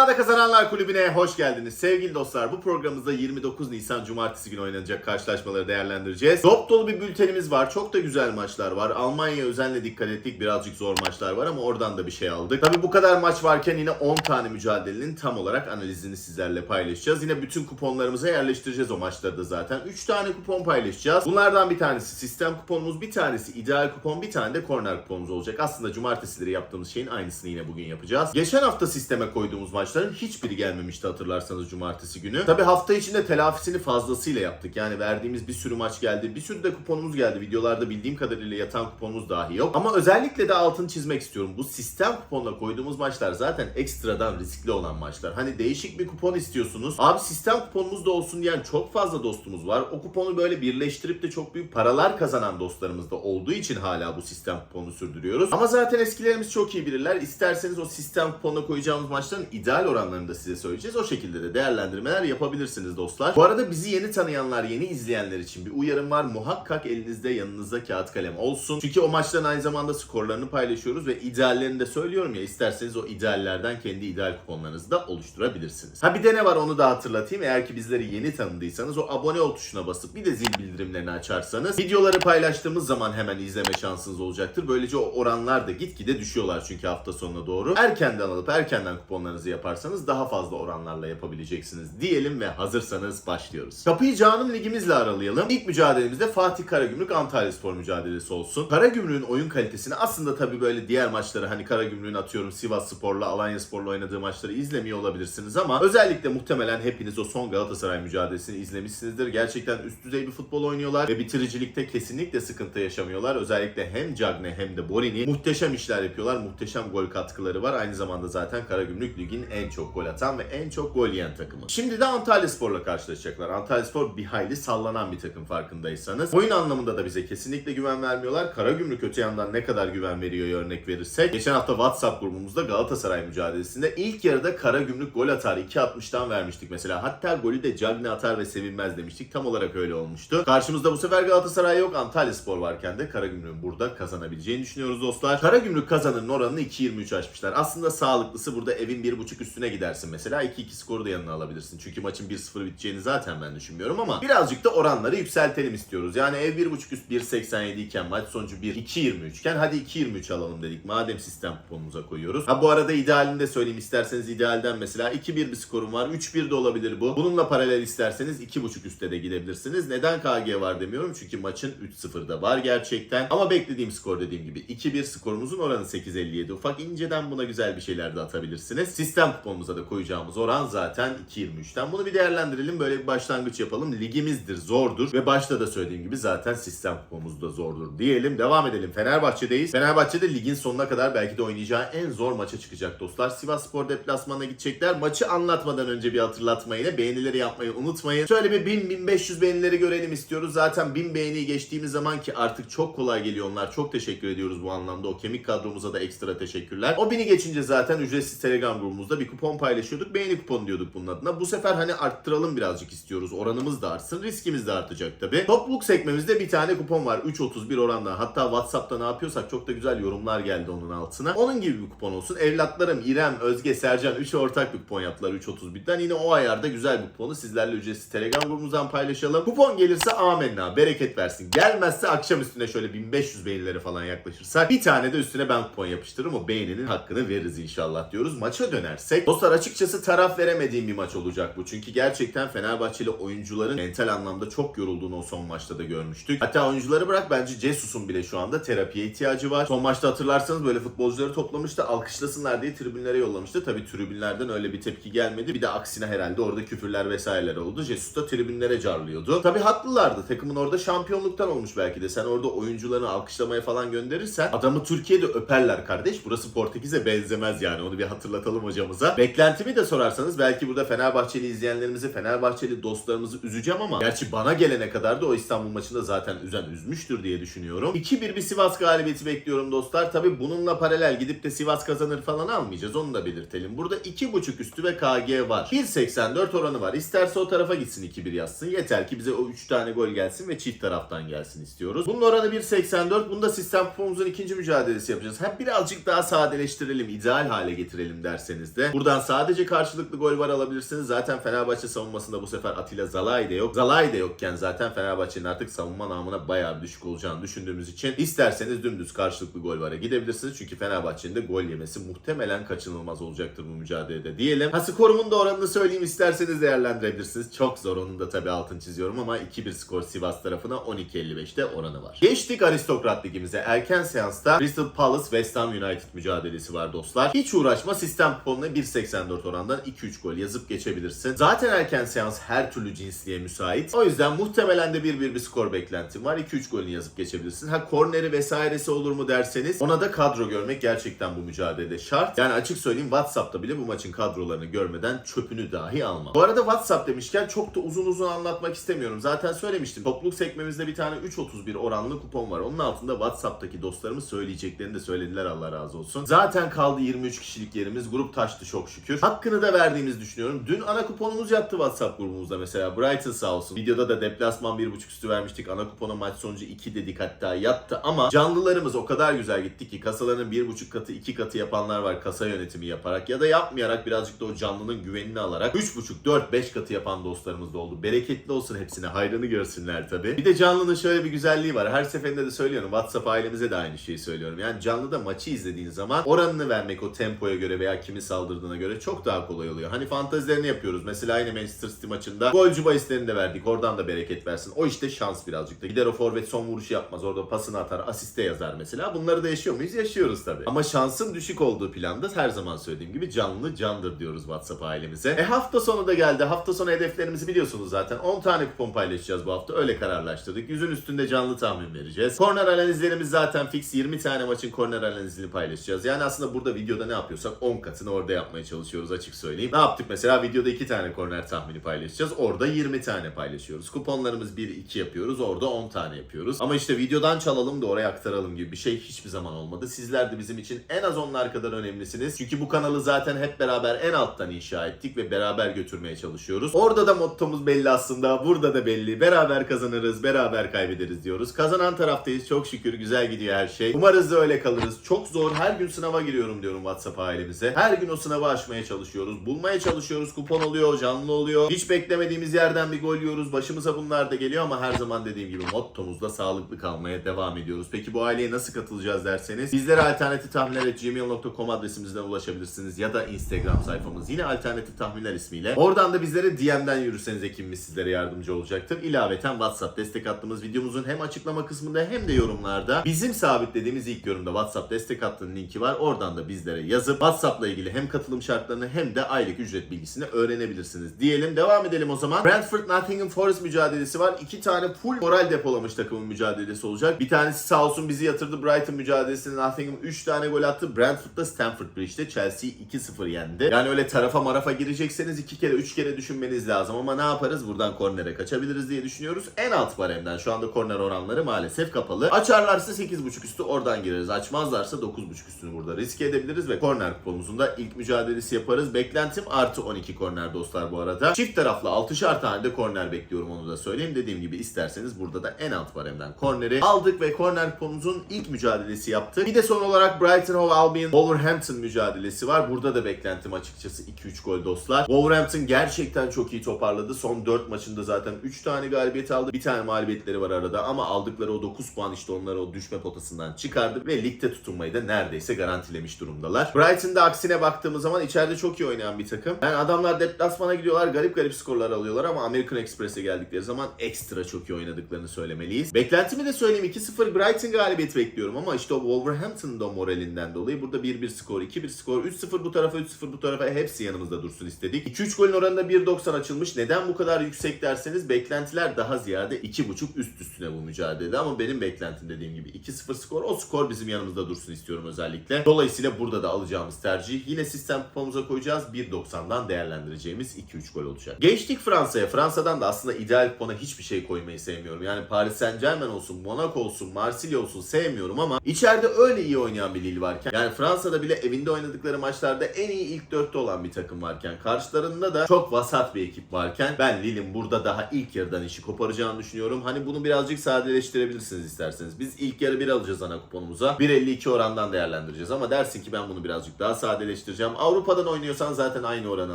İddiada Kazananlar Kulübü'ne hoş geldiniz. Sevgili dostlar bu programımızda 29 Nisan Cumartesi günü oynanacak karşılaşmaları değerlendireceğiz. Dop dolu bir bültenimiz var. Çok da güzel maçlar var. Almanya özenle dikkat ettik. Birazcık zor maçlar var ama oradan da bir şey aldık. Tabi bu kadar maç varken yine 10 tane mücadelenin tam olarak analizini sizlerle paylaşacağız. Yine bütün kuponlarımıza yerleştireceğiz o maçları da zaten. 3 tane kupon paylaşacağız. Bunlardan bir tanesi sistem kuponumuz, bir tanesi ideal kupon, bir tane de korner kuponumuz olacak. Aslında cumartesileri yaptığımız şeyin aynısını yine bugün yapacağız. Geçen hafta sisteme koyduğumuz maçların hiçbiri gelmemişti hatırlarsanız cumartesi günü. Tabi hafta içinde telafisini fazlasıyla yaptık. Yani verdiğimiz bir sürü maç geldi. Bir sürü de kuponumuz geldi. Videolarda bildiğim kadarıyla yatan kuponumuz dahi yok. Ama özellikle de altını çizmek istiyorum. Bu sistem kuponla koyduğumuz maçlar zaten ekstradan riskli olan maçlar. Hani değişik bir kupon istiyorsunuz. Abi sistem kuponumuz da olsun diyen çok fazla dostumuz var. O kuponu böyle birleştirip de çok büyük paralar kazanan dostlarımız da olduğu için hala bu sistem kuponunu sürdürüyoruz. Ama zaten eskilerimiz çok iyi bilirler. İsterseniz o sistem kuponuna koyacağımız maçların ideal oranlarını da size söyleyeceğiz. O şekilde de değerlendirmeler yapabilirsiniz dostlar. Bu arada bizi yeni tanıyanlar, yeni izleyenler için bir uyarım var. Muhakkak elinizde yanınızda kağıt kalem olsun. Çünkü o maçların aynı zamanda skorlarını paylaşıyoruz ve ideallerini de söylüyorum ya isterseniz o ideallerden kendi ideal kuponlarınızı da oluşturabilirsiniz. Ha bir de ne var onu da hatırlatayım. Eğer ki bizleri yeni tanıdıysanız o abone ol tuşuna basıp bir de zil bildirimlerini açarsanız videoları paylaştığımız zaman hemen izleme şansınız olacaktır. Böylece o oranlar da gitgide düşüyorlar çünkü hafta sonuna doğru. Erkenden alıp erkenden kuponlarınızı yaparsanız daha fazla oranlarla yapabileceksiniz diyelim ve hazırsanız başlıyoruz. Kapıyı Canım ligimizle aralayalım. İlk mücadelemizde Fatih Karagümrük Antalya Spor mücadelesi olsun. Karagümrük'ün oyun kalitesini aslında tabii böyle diğer maçları hani Karagümrük'ün atıyorum Sivas Spor'la Alanya Spor'la oynadığı maçları izlemiyor olabilirsiniz ama özellikle muhtemelen hepiniz o son Galatasaray mücadelesini izlemişsinizdir. Gerçekten üst düzey bir futbol oynuyorlar ve bitiricilikte kesinlikle sıkıntı yaşamıyorlar. Özellikle hem Cagne hem de Borini muhteşem işler yapıyorlar. Muhteşem gol katkıları var. Aynı zamanda zaten Karagümrük ligin en çok gol atan ve en çok gol yiyen takımı. Şimdi de Antalya Spor'la karşılaşacaklar. Antalya Spor bir hayli sallanan bir takım farkındaysanız. Oyun anlamında da bize kesinlikle güven vermiyorlar. Karagümrük öte yandan ne kadar güven veriyor örnek verirsek. Geçen hafta WhatsApp grubumuzda Galatasaray mücadelesinde ilk yarıda Karagümrük gol atar 2.60'dan vermiştik mesela. Hatta golü de Cagne atar ve sevinmez demiştik. Tam olarak öyle olmuştu. Karşımızda bu sefer Galatasaray yok. Antalya Spor varken de Karagümrük'ün burada kazanabileceğini düşünüyoruz dostlar. Karagümrük kazanırın oranını 2.23 açmışlar. Aslında sağlıklısı burada evin 1.5 üstüne gidersin mesela. 2-2 skoru da yanına alabilirsin. Çünkü maçın 1-0 biteceğini zaten ben düşünmüyorum ama birazcık da oranları yükseltelim istiyoruz. Yani ev 1.5 üst 1.87 iken maç sonucu 1-2.23 iken hadi 2.23 alalım dedik. Madem sistem kuponumuza koyuyoruz. Ha bu arada idealini de söyleyeyim. İsterseniz idealden mesela 2-1 bir skorum var. 3-1 de olabilir bu. Bununla paralel isterseniz 2.5 üstte de gidebilirsiniz. Neden KG var demiyorum? Çünkü maçın 3-0'da var gerçekten. Ama beklediğim skor dediğim gibi 2-1 skorumuzun oranı 8.57. Ufak inceden buna güzel bir şeyler de atabilirsiniz. Sistem kuponumuza da koyacağımız oran zaten 2.23'ten. Bunu bir değerlendirelim. Böyle bir başlangıç yapalım. Ligimizdir, zordur. Ve başta da söylediğim gibi zaten sistem kuponumuz da zordur diyelim. Devam edelim. Fenerbahçe'deyiz. Fenerbahçe'de ligin sonuna kadar belki de oynayacağı en zor maça çıkacak dostlar. Sivas Spor deplasmanına gidecekler. Maçı anlatmadan önce bir hatırlatma yine. Beğenileri yapmayı unutmayın. Şöyle bir 1000-1500 beğenileri görelim istiyoruz. Zaten 1000 beğeniyi geçtiğimiz zaman ki artık çok kolay geliyor onlar. Çok teşekkür ediyoruz bu anlamda. O kemik kadromuza da ekstra teşekkürler. O 1000'i geçince zaten ücretsiz Telegram grubumuzda bir kupon paylaşıyorduk. Beğeni kuponu diyorduk bunun adına. Bu sefer hani arttıralım birazcık istiyoruz. Oranımız da artsın. Riskimiz de artacak tabi. Topluluk sekmemizde bir tane kupon var. 3.31 oranla. Hatta Whatsapp'ta ne yapıyorsak çok da güzel yorumlar geldi onun altına. Onun gibi bir kupon olsun. Evlatlarım İrem, Özge, Sercan 3'ü ortak bir kupon yaptılar 3.31'den. Yine o ayarda güzel bir kuponu sizlerle ücretsiz Telegram grubumuzdan paylaşalım. Kupon gelirse amenna. Bereket versin. Gelmezse akşam üstüne şöyle 1500 beğenilere falan yaklaşırsak bir tane de üstüne ben kupon yapıştırırım. O beğeninin hakkını veririz inşallah diyoruz. Maça dönersek. Dostlar açıkçası taraf veremediğim bir maç olacak bu. Çünkü gerçekten Fenerbahçeli oyuncuların mental anlamda çok yorulduğunu o son maçta da görmüştük. Hatta oyuncuları bırak bence Cesus'un bile şu anda terapiye ihtiyacı var. Son maçta hatırlarsanız böyle futbolcuları toplamıştı. Alkışlasınlar diye tribünlere yollamıştı. Tabii tribünlerden öyle bir tepki gelmedi. Bir de aksine herhalde orada küfürler vesaireler oldu. Jesus da tribünlere carlıyordu. Tabii haklılardı. Takımın orada şampiyonluktan olmuş belki de. Sen orada oyuncularını alkışlamaya falan gönderirsen adamı Türkiye'de öperler kardeş. Burası Portekiz'e benzemez yani. Onu bir hatırlatalım hocamıza. Beklentimi de sorarsanız belki burada Fenerbahçeli izleyenlerimizi, Fenerbahçeli dostlarımızı üzeceğim ama gerçi bana gelene kadar da o İstanbul maçında zaten üzen üzmüştür diye düşünüyorum. 2-1 bir Sivas galibiyeti bekliyorum dostlar. Tabii bununla paralel gidip de Sivas kazanır falan almayacağız. Onu da belirtelim. Burada 2.5 üstü ve KG var. 1.84 oranı var. İsterse o tarafa gitsin 2-1 yazsın. Yeter ki bize o 3 tane gol gelsin ve çift taraftan gelsin istiyoruz. Bunun oranı 1.84. Bunda sistem kuponumuzun ikinci mücadelesi yapacağız. Hem birazcık daha sadeleştirelim, ideal hale getirelim derseniz de Buradan sadece karşılıklı gol var alabilirsiniz. Zaten Fenerbahçe savunmasında bu sefer Atilla Zalai de yok. Zalai de yokken zaten Fenerbahçe'nin artık savunma namına bayağı bir düşük olacağını düşündüğümüz için isterseniz dümdüz karşılıklı gol vara gidebilirsiniz. Çünkü Fenerbahçe'nin de gol yemesi muhtemelen kaçınılmaz olacaktır bu mücadelede diyelim. Ha skorumun da oranını söyleyeyim isterseniz değerlendirebilirsiniz. Çok zor onun da tabii altını çiziyorum ama 2-1 skor Sivas tarafına 12.55'te oranı var. Geçtik Aristokrat Ligimize. Erken seansta Crystal Palace West Ham United mücadelesi var dostlar. Hiç uğraşma sistem kuponuna 1.84 orandan 2-3 gol yazıp geçebilirsin. Zaten erken seans her türlü cinsliğe müsait. O yüzden muhtemelen de 1-1 bir skor beklentim var. 2-3 golünü yazıp geçebilirsin. Ha korneri vesairesi olur mu derseniz ona da kadro görmek gerçekten bu mücadelede şart. Yani açık söyleyeyim WhatsApp'ta bile bu maçın kadrolarını görmeden çöpünü dahi almam. Bu arada WhatsApp demişken çok da uzun uzun anlatmak istemiyorum. Zaten söylemiştim. Topluluk sekmemizde bir tane 3.31 oranlı kupon var. Onun altında WhatsApp'taki dostlarımız söyleyeceklerini de söylediler Allah razı olsun. Zaten kaldı 23 kişilik yerimiz. Grup taştı çok şükür. Hakkını da verdiğimizi düşünüyorum. Dün ana kuponumuz yattı WhatsApp grubumuzda mesela. Brighton sağ olsun. Videoda da deplasman 1.5 üstü vermiştik. Ana kupona maç sonucu 2 dedik hatta yattı ama canlılarımız o kadar güzel gitti ki kasaların 1.5 katı 2 katı yapanlar var kasa yönetimi yaparak ya da yapmayarak birazcık da o canlının güvenini alarak 3.5 4 5 katı yapan dostlarımız da oldu. Bereketli olsun hepsine. Hayrını görsünler tabii. Bir de canlının şöyle bir güzelliği var. Her seferinde de söylüyorum. WhatsApp ailemize de aynı şeyi söylüyorum. Yani canlıda maçı izlediğin zaman oranını vermek o tempoya göre veya kimi saldırdığına göre çok daha kolay oluyor. Hani fantezilerini yapıyoruz. Mesela aynı Manchester City maçında golcü bahislerini de verdik. Oradan da bereket versin. O işte şans birazcık da. Gider o forvet son vuruşu yapmaz. Orada pasını atar. Asiste yazar mesela. Bunları da yaşıyor muyuz? Yaşıyoruz tabii. Ama şansın düşük olduğu planda her zaman söylediğim gibi canlı candır diyoruz WhatsApp ailemize. E hafta sonu da geldi. Hafta sonu hedeflerimizi biliyorsunuz zaten. 10 tane kupon paylaşacağız bu hafta. Öyle kararlaştırdık. Yüzün üstünde canlı tahmin vereceğiz. Korner analizlerimiz zaten fix. 20 tane maçın korner analizini paylaşacağız. Yani aslında burada videoda ne yapıyorsak 10 katını orada yapmaya çalışıyoruz açık söyleyeyim. Ne yaptık mesela? Videoda 2 tane korner tahmini paylaşacağız. Orada 20 tane paylaşıyoruz. Kuponlarımız 1-2 yapıyoruz. Orada 10 tane yapıyoruz. Ama işte videodan çalalım da oraya aktaralım gibi bir şey hiçbir zaman olmadı. Sizler de bizim için en az onlar kadar önemlisiniz. Çünkü bu kanalı zaten hep beraber en alttan inşa ettik ve beraber götürmeye çalışıyoruz. Orada da mottomuz belli aslında. Burada da belli. Beraber kazanırız, beraber kaybederiz diyoruz. Kazanan taraftayız. Çok şükür güzel gidiyor her şey. Umarız da öyle kalırız. Çok zor. Her gün sınava giriyorum diyorum WhatsApp ailemize. Her gün o sınavı aşmaya çalışıyoruz. Bulmaya çalışıyoruz. Kupon oluyor, canlı oluyor. Hiç beklemediğimiz yerden bir gol yiyoruz. Başımıza bunlar da geliyor ama her zaman dediğim gibi mottomuzda sağlıklı kalmaya devam ediyoruz. Peki bu aileye nasıl katılacağız derseniz bizlere alternatif tahminler gmail.com adresimizden ulaşabilirsiniz ya da Instagram sayfamız yine alternatif tahminler ismiyle. Oradan da bizlere DM'den yürürseniz ekibimiz sizlere yardımcı olacaktır. İlaveten WhatsApp destek attığımız videomuzun hem açıklama kısmında hem de yorumlarda bizim sabitlediğimiz ilk yorumda WhatsApp destek hattının linki var. Oradan da bizlere yazıp WhatsApp'la ilgili hem katılım şartlarını hem de aylık ücret bilgisini öğrenebilirsiniz. Diyelim devam edelim o zaman. Brentford Nottingham Forest mücadelesi var. İki tane full moral depolamış takımın mücadelesi olacak. Bir tanesi sağ olsun bizi yatırdı. Brighton mücadelesinde Nottingham 3 tane gol attı. Brentford'da Stamford Bridge'de Chelsea 2-0 yendi. Yani öyle tarafa marafa girecekseniz iki kere üç kere düşünmeniz lazım ama ne yaparız? Buradan kornere kaçabiliriz diye düşünüyoruz. En alt baremden şu anda korner oranları maalesef kapalı. Açarlarsa 8.5 üstü oradan gireriz. Açmazlarsa 9.5 üstünü burada riske edebiliriz ve korner kuponumuzun da ilk mücadelesi yaparız. Beklentim artı 12 korner dostlar bu arada. Çift taraflı 6'şar tane de korner bekliyorum onu da söyleyeyim. Dediğim gibi isterseniz burada da en alt baremden korneri aldık ve korner kuponumuzun ilk mücadelesi yaptık. Bir de son olarak Brighton Hove Albion Wolverhampton mücadelesi var. Burada da beklentim açıkçası 2-3 gol dostlar. Wolverhampton gerçekten çok iyi toparladı. Son 4 maçında zaten 3 tane galibiyet aldı. Bir tane mağlubiyetleri var arada ama aldıkları o 9 puan işte onları o düşme potasından çıkardı ve ligde tutunmayı da neredeyse garantilemiş durumdalar. Brighton'da aksine baktığımız zaman içeride çok iyi oynayan bir takım. Yani adamlar deplasmana gidiyorlar garip garip skorlar alıyorlar ama American Express'e geldikleri zaman ekstra çok iyi oynadıklarını söylemeliyiz. Beklentimi de söyleyeyim 2-0 Brighton galibiyet bekliyorum ama işte o Wolverhampton'da moralinden dolayı burada 1-1 skor, 2-1 skor, 3-0 bu tarafa, 3-0 bu tarafa hepsi yanımızda dursun istedik. 2-3 golün oranında 1.90 açılmış. Neden bu kadar yüksek derseniz beklentiler daha ziyade 2.5 üst üstüne bu mücadelede ama benim beklentim dediğim gibi 2-0 skor. O skor bizim yanımızda dursun istiyorum özellikle. Dolayısıyla burada da alacağımız tercih yine sistem kuponumuza koyacağız. 1.90'dan değerlendireceğimiz 2-3 gol olacak. Geçtik Fransa'ya. Fransa'dan da aslında ideal kupona hiçbir şey koymayı sevmiyorum. Yani Paris Saint Germain olsun, Monaco olsun, Marsilya olsun sevmiyorum ama içeride öyle iyi oynayan bir Lille varken yani Fransa'da bile evinde oynadıkları maçlarda en iyi ilk dörtte olan bir takım varken karşılarında da çok vasat bir ekip varken ben Lille'in burada daha ilk yarıdan işi koparacağını düşünüyorum. Hani bunu birazcık sadeleştirebilirsiniz isterseniz. Biz ilk yarı bir alacağız ana kuponumuza. 1.52 orandan değerlendireceğiz ama dersin ki ben bunu birazcık daha sadeleştireceğim. Avrupa'dan oynuyorsan zaten aynı oranı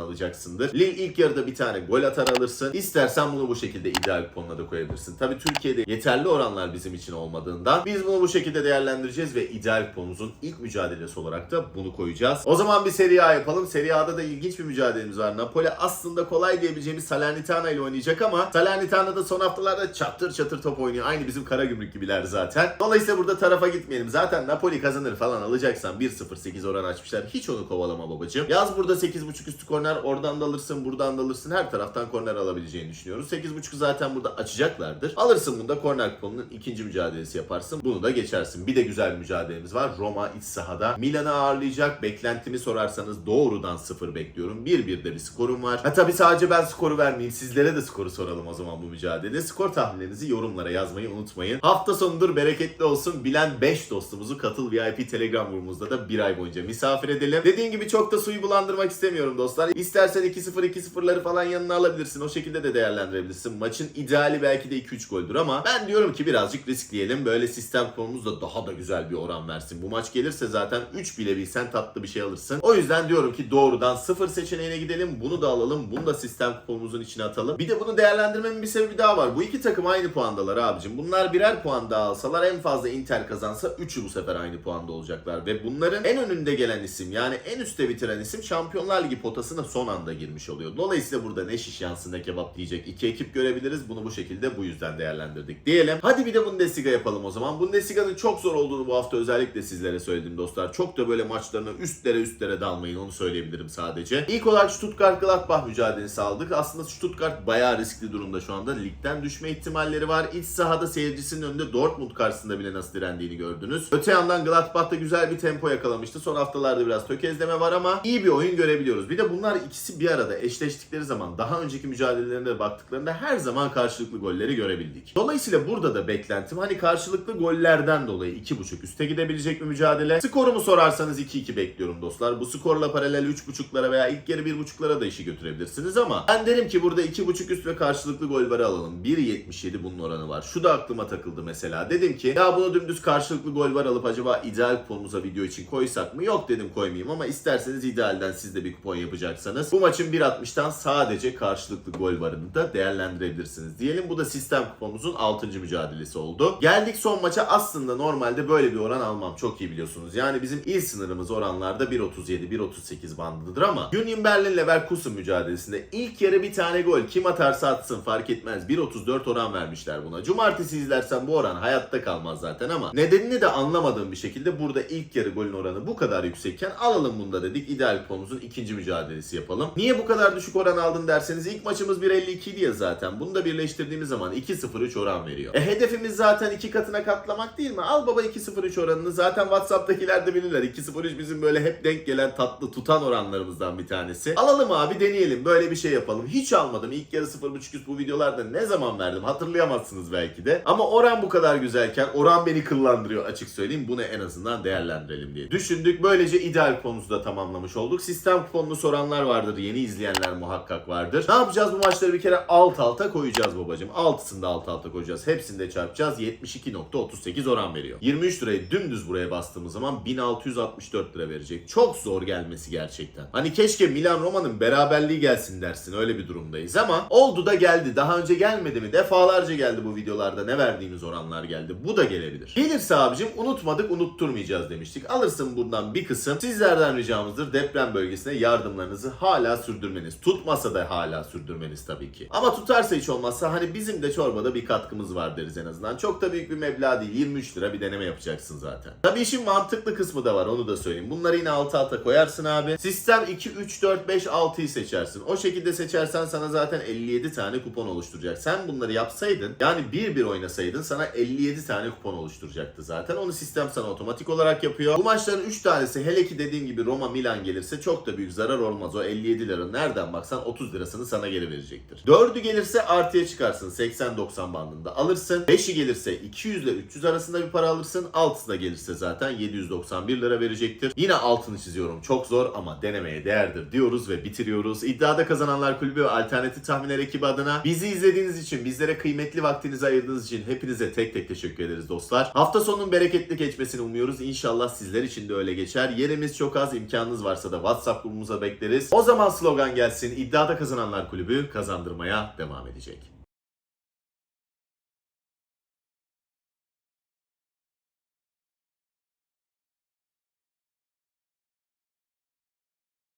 alacaksındır. Lille ilk yarıda bir tane gol atar alırsın. İstersen bunu bu şekilde ideal kuponuna da koyabilirsin. Tabii Türkiye'de yeterli oranlar bizim için olmadığından biz bunu bu şekilde değerlendireceğiz ve ideal kuponumuzun ilk mücadelesi olarak da bunu koyacağız. O zaman bir Serie A yapalım. Serie A'da da ilginç bir mücadelemiz var. Napoli aslında kolay diyebileceğimiz Salernitana ile oynayacak ama Salernitana da son haftalarda çatır çatır top oynuyor. Aynı bizim Karagümrük gibiler zaten. Dolayısıyla burada tarafa gitmeyelim. Zaten Napoli kazanır falan alacaksan 1-0-8 oran açmışlar. Hiç onu kovalama babacığım. Yaz burada 8.5 üstü korner. Oradan da alırsın, buradan da alırsın. Her taraftan korner alabileceğini düşünüyoruz. 8.5'u zaten burada açacaklardır. Alırsın bunda korner kuponunun ikinci mücadelesi yaparsın. Bunu da geçersin. Bir de güzel bir mücadelemiz var. Roma iç sahada. Milan'ı ağırlayacak. Beklentimi sorarsanız doğrudan 0 bekliyorum. 1-1'de bir skorum var. Ha tabii sadece ben skoru vermeyeyim. Sizlere de skoru soralım o zaman bu mücadele. Skor tahminlerinizi yorumlara yazmayı unutmayın. Hafta sonudur bereketli olsun. Bilen 5 dostumuzu katıl VIP Telegram grubumuzda da bir ay boyunca misafir edelim. Dediğim gibi çok da suyu bulandırmak istemiyorum dostlar. İstersen 2-0 2-0'ları falan yanına alabilirsin. O şekilde de değerlendirebilirsin. Maçın ideali belki de 2-3 goldür ama ben diyorum ki birazcık riskleyelim. Böyle sistem konumuz da daha da güzel bir oran versin. Bu maç gelirse zaten 3 bile bilsen tatlı bir şey alırsın. O yüzden diyorum ki doğrudan 0 seçeneğine gidelim. Bunu da alalım. Bunu da sistem kuponumuzun içine atalım. Bir de bunu değerlendirmemin bir sebebi daha var. Bu iki takım aynı puandalar abicim. Bunlar birer puan daha alsalar en fazla Inter kazansa 3'ü bu sefer aynı puanda olacaklar. Ve bunların en önünde gelen isim yani en üstte bitiren isim Şampiyonlar Ligi potasına son anda girmiş oluyor. Dolayısıyla burada ne şiş yansın ne kebap diyecek iki ekip görebiliriz. Bunu bu şekilde bu yüzden değerlendirdik diyelim. Hadi bir de Bundesliga yapalım o zaman. Bundesliga'nın çok zor olduğunu bu hafta özellikle sizlere söyledim dostlar. Çok da böyle maçlarına üstlere üstlere dalmayın onu söyleyebilirim sadece. İlk olarak Stuttgart Gladbach mücadelesi aldık. Aslında Stuttgart bayağı riskli durumda şu anda. Ligden düşme ihtimalleri var. İç sahada seyircisinin önünde Dortmund karşısında bile nasıl direndiğini gördünüz. Öte yandan Gladbach da güzel bir tempo yakalamıştı. Son haftalarda biraz tökezleme var ama iyi bir oyun görebiliyoruz. Bir de bunlar ikisi bir arada eşleştikleri zaman daha önceki mücadelelerine baktıklarında her zaman karşılıklı golleri görebildik. Dolayısıyla burada da beklentim hani karşılıklı gollerden dolayı 2.5 üste gidebilecek bir mücadele. Skorumu sorarsanız 2-2 bekliyorum dostlar. Bu skorla paralel 3.5'lara veya ilk yarı 1.5'lara da işi götürebilirsiniz ama ben derim ki burada 2.5 üst ve karşılıklı gol varı alalım. 1.77 bunun oranı var. Şu da aklıma takıldı mesela. Dedim ki ya bunu dümdüz karşılıklı gol var alıp acaba ideal kuponumuza video için koysak mı? Yok dedim koymayayım ama isterseniz idealden siz de bir kupon yapacaksanız bu maçın 1.60'tan sadece karşılıklı gol varını da değerlendirebilirsiniz. Diyelim bu da sistem kuponumuzun 6. mücadelesi oldu. Geldik son maça aslında normalde böyle bir oran almam. Çok iyi biliyorsunuz. Yani bizim il sınırımız oranlarda 1.37-1.38 bandıdır ama Union Berlin Leverkusen mücadelesinde ilk yarı bir tane gol kim atarsa atsın fark etmez. 1.34 oran vermişler buna. Cumartesi izlersen bu oran hayatta kalmaz zaten ama nedenini de anlamadığım bir şekilde burada ilk yarı golün oranı bu kadar yüksekken alalım bunda dedik. İdeal kuponumuzun ikinci mücadelesi yapalım. Niye bu kadar düşük oran aldın derseniz ilk maçımız 1.52 idi ya zaten. Bunu da birleştirdiğimiz zaman 2.03 oran veriyor. E hedefimiz zaten iki katına katlamak değil mi? Al baba 2.03 oranını zaten WhatsApp'takiler de bilirler. 2.03 bizim böyle hep denk gelen tatlı tutan oranlarımızdan bir tanesi. Alalım abi deneyelim böyle bir şey yapalım. Hiç almadım. İlk yarı 0.5 üst bu videolarda ne zaman verdim hatırlayamazsınız belki de. Ama oran bu kadar güzelken oran beni kıllandırıyor açık söyleyeyim. Bunu en azından değerlendirelim diye düşündük. Böylece ideal kuponumuzu da tamamlamış olduk. Sistem kuponunu soranlar vardır. Yeni izleyenler muhakkak vardır. Ne yapacağız bu maçları bir kere alt alta koyacağız babacım. Altısını da alt alta koyacağız. Hepsini de çarpacağız. 72.38 oran veriyor. 23 lirayı dümdüz buraya bastığımız zaman 1664 lira verecek. Çok zor gelmesi gerçekten. Hani keşke Milan Roma'nın beraberliği gelsin dersin. Öyle bir durumdayız ama oldu da geldi. Daha önce gelmedi mi? Defalarca geldi bu videolarda. Ne verdiğimiz oranlar geldi. Bu da gelebilir. Gelirse abicim unutmadık unutturmayacağız demiştik. Alırsın buradan bir kısım. Sizlerden ricamızdır deprem bölgesine yardımlarınızı hala sürdürmeniz. Tutmasa da hala sürdürmeniz tabii ki. Ama tutarsa hiç olmazsa hani bizim de çorbada bir katkımız var deriz en azından. Çok da büyük bir meblağ değil. 23 lira bir deneme yapacaksın zaten. Tabii işin mantıklı kısmı da var onu da söyleyeyim. Bunları yine alt alta koyarsın abi. Sistem 2, 3, 4, 5, 6'yı seçersin. O şekilde seçersen sana zaten 57 tane kupon oluşturacak. Sen bunları yapsaydın yani 1-1 oynasaydın sana 57 tane kupon oluşturacaktı zaten. Onu sistem sana otomatik olarak yapıyor. Bu maçların 3 tanesi hele ki dediğim gibi Roma Milan gelirse çok da büyük zarar olmaz. O 57 lira nereden baksan 30 lirasını sana geri verecektir. 4'ü gelirse artıya çıkarsın 80-90 bandında alırsın. 5'i gelirse 200 ile 300 arasında bir para alırsın. 6'sı da gelirse zaten 791 lira verecektir. Yine altını çiziyorum. Çok zor ama denemeye değerdir diyoruz ve bitiriyoruz. İddiada kazananlar kulübü ve alternatif tahminler ekibi adına bizi izlediğiniz için, bizlere kıymetli vaktinizi ayırdığınız için hepinize tek tek teşekkür ederiz dostlar. Hafta sonunun bereketli geçmesini umuyoruz. İnşallah sizler için de öyle geçer. Yerimiz çok az, imkanınız iddianız varsa da WhatsApp grubumuza bekleriz. O zaman slogan gelsin. İddiada kazananlar kulübü kazandırmaya devam edecek.